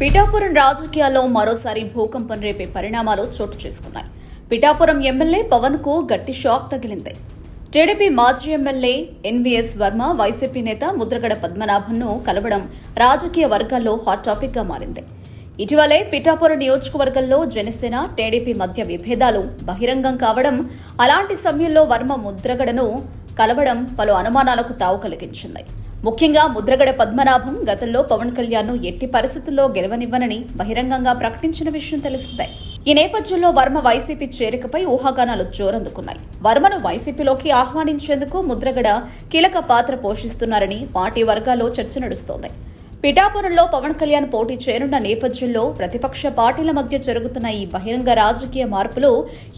పిఠాపురం రాజకీయాల్లో మరోసారి భూకంపం రేపే పరిణామాలు చోటు చేసుకున్నాయి. పిఠాపురం ఎమ్మెల్యే పవన్కు గట్టి షాక్ తగిలింది. టీడీపీ మాజీ ఎమ్మెల్యే ఎన్వీఎస్ వర్మ వైసీపీ నేత ముద్రగడ పద్మనాభంను కలవడం రాజకీయ వర్గాల్లో హాట్ టాపిక్గా మారింది. ఇటీవలే పిఠాపురం నియోజకవర్గంలో జనసేన టీడీపీ మధ్య విభేదాలు బహిరంగం కావడం అలాంటి సమయంలో వర్మ ముద్రగడను కలవడం పలు అనుమానాలకు తావు కలిగించింది. ముఖ్యంగా ముద్రగడ పద్మనాభం గతంలో పవన్ కళ్యాణ్ ఎట్టి పరిస్థితుల్లో గెలవనివ్వనని బహిరంగంగా ప్రకటించిన విషయం తెలిసిందే. ఈ నేపథ్యంలో వర్మ వైసీపీ చేరికపై ఊహాగానాలు జోరందుకున్నాయి వర్మను వైసీపీలోకి ఆహ్వానించేందుకు ముద్రగడ కీలక పాత్ర పోషిస్తున్నారని పార్టీ వర్గాల్లో చర్చ నడుస్తోంది. పిఠాపురంలో పవన్ కళ్యాణ్ పోటీ చేయనున్న నేపథ్యంలో ప్రతిపక్ష పార్టీల మధ్య జరుగుతున్న ఈ బహిరంగ రాజకీయ మార్పులు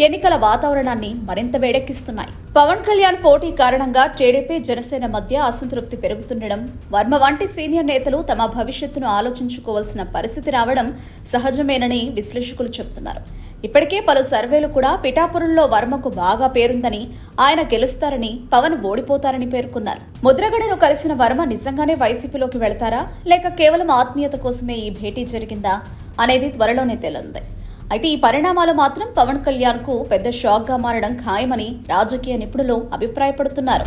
ఎన్నికల వాతావరణాన్ని మరింత వేడెక్కిస్తున్నాయి. పవన్ కళ్యాణ్ పోటీ కారణంగా టీడీపీ జనసేన మధ్య అసంతృప్తి పెరుగుతుండడం వర్మ వంటి సీనియర్ నేతలు తమ భవిష్యత్తును ఆలోచించుకోవాల్సిన పరిస్థితి రావడం సహజమేనని విశ్లేషకులు చెబుతున్నారు. ఇప్పటికే పలు సర్వేలు కూడా పిఠాపురంలో వర్మకు బాగా పేరుందని ఆయన గెలుస్తారని పవన్ ఓడిపోతారని పేర్కొన్నారు. ముద్రగడను కలిసిన వర్మ నిజంగానే వైసీపీలోకి వెళతారా? లేక కేవలం ఆత్మీయత కోసమే ఈ భేటీ జరిగిందా? అనేది త్వరలోనే తేలింది. అయితే ఈ పరిణామాలు మాత్రం పవన్ కళ్యాణ్కు పెద్ద షాక్గా మారడం ఖాయమని రాజకీయ నిపుణులు అభిప్రాయపడుతున్నారు.